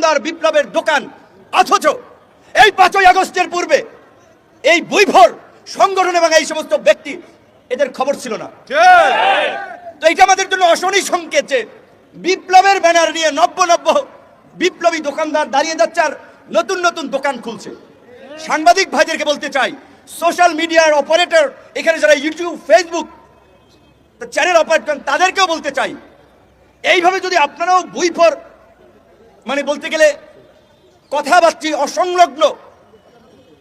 দোকানদার বিপ্লবের দোকান। অথচ এই পাঁচই আগস্টের পূর্বে এই বৈভর সংগঠন এবং এই সমস্ত ব্যক্তি এদের খবর ছিল না। তো এটা আমাদের জন্য অশনি সংকেত যে বিপ্লবের ব্যানার নিয়ে নব্য নব্য বিপ্লবী দোকানদার দাঁড়িয়ে যাচ্ছে আর নতুন নতুন দোকান খুলছে। সাংবাদিক ভাইদেরকে বলতে চাই, সোশ্যাল মিডিয়ার অপারেটর, এখানে যারা ইউটিউব, ফেসবুক, চ্যানেল অপারেট করেন, তাদেরকেও বলতে চাই, এইভাবে যদি আপনারাও বইফর মানে বলতে গেলে কথাবার্তি অসংলগ্ন,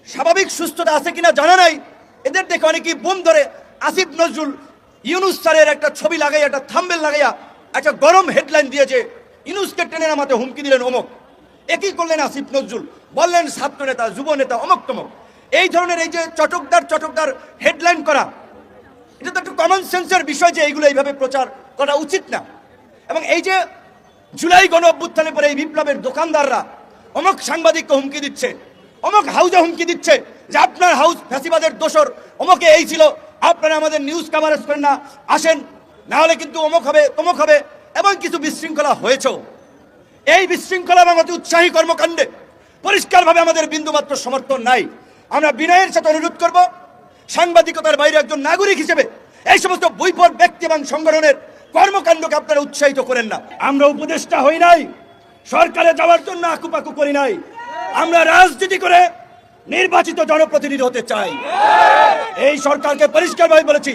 স্বাভাবিক সুস্থতা আছে কিনা জানা নাই। এদের দেখে অনেকেই বোম ধরে আসিফ নজরুল ইউনুস স্যারের একটা ছবি লাগাইয়া, একটা থাম্বেল লাগাইয়া, একটা গরম হেডলাইন দিয়েছে ইউনুসকে টেনে নামাতে হুমকি দিলেন অমক। একই করলেন আসিফ নজরুল। বললেন, ছাত্র নেতা, যুব নেতা, অমক তমক। এই ধরনের এই যে চটকদার চটকদার হেডলাইন করা, এটা তো একটু কমন সেন্সের বিষয় যে এইগুলো এইভাবে প্রচার করা উচিত না। এবং এই যে জুলাই গণ অভ্যুত্থানের পরে এই বিপ্লবের দোকানদাররা অমক সাংবাদিককে হুমকি দিচ্ছে, অমক হাউজে হুমকি দিচ্ছে যে আপনার হাউস ফ্যাসিবাদের দোষর, অমকে এই ছিল, আপনারা আমাদের নিউজ কাভারেজ করেন না, আসেন না হলে কিন্তু অমক হবে, তমক হবে এবং কিছু বিশৃঙ্খলা হয়েছেও। এই বিশৃঙ্খলা এবং অতি উৎসাহী কর্মকাণ্ডে পরিষ্কারভাবে আমাদের বিন্দুমাত্র সমর্থন নাই। আমরা বিনয়ের সাথে অনুরোধ করব, সাংবাদিকতার বাইরে একজন নাগরিক হিসেবে এই সমস্ত বৈপদ ব্যক্তি এবং সংগঠনের কর্মকাণ্ডকে আপনারা উৎসাহিত করেন না। আমরা উপদেষ্টা হই নাই, সরকারে যাওয়ার জন্য আকুপাকু করি নাই। আমরা রাজনীতি করে নির্বাচিত জনপ্রতিনিধি হতে চাই। এই সরকারকে পরিষ্কারভাবে বলেছি,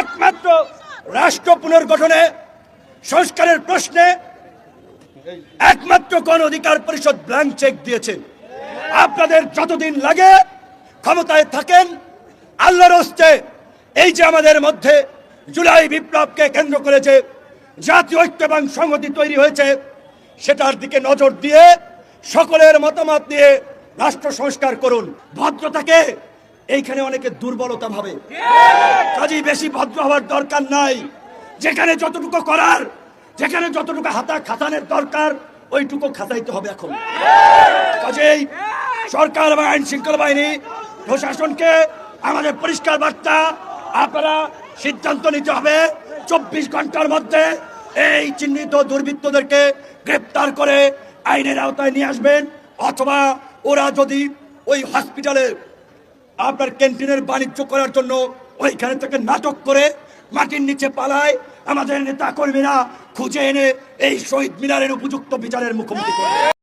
একমাত্র রাষ্ট্র পুনর্গঠনে, সংস্কারের প্রশ্নে একমাত্র গণ অধিকার পরিষদ ব্ল্যাঙ্ক চেক দিয়েছে আপনাদের যতদিন লাগে ক্ষমতায় থাকেন, আল্লাহর হস্তে এই যে আমাদের মধ্যে জুলাই বিপ্লবকে কেন্দ্র করেছে, জাতীয় ঐক্য এবং সংহতি তৈরি হয়েছে। সেটার দিকে নজর দিয়ে সকলের মতামত দিয়ে রাষ্ট্র সংস্কার করুন। ভদ্রতাকে এইখানে অনেকে দুর্বলতা ভাবে। কাজেই বেশি ভদ্র হওয়ার দরকার নাই। যেখানে যতটুকু করার, যেখানে যতটুকু হাতা খাতানের দরকার, ওইটুকু খাতাইতে হবে এখন। কাজেই সরকার এবং আইন শৃঙ্খলা বাহিনী, প্রশাসনকে আমাদের পরিষ্কার বার্তা, আপনারা সিদ্ধান্ত নিতে হবে চব্বিশ ঘণ্টার মধ্যে এই চিহ্নিত দুর্বৃত্তদেরকে গ্রেপ্তার করে আইনের আওতায় নিয়ে আসবেন, অথবা ওরা যদি ওই হসপিটালে আপনার ক্যান্টিনের বাণিজ্য করার জন্য ওইখানে থেকে নাটক করে মাটির নিচে পালায়, আমাদের নেতা কর্মীরা খুঁজে এনে এই শহীদ মিনারের উপযুক্ত বিচারের মুখোমুখি করে।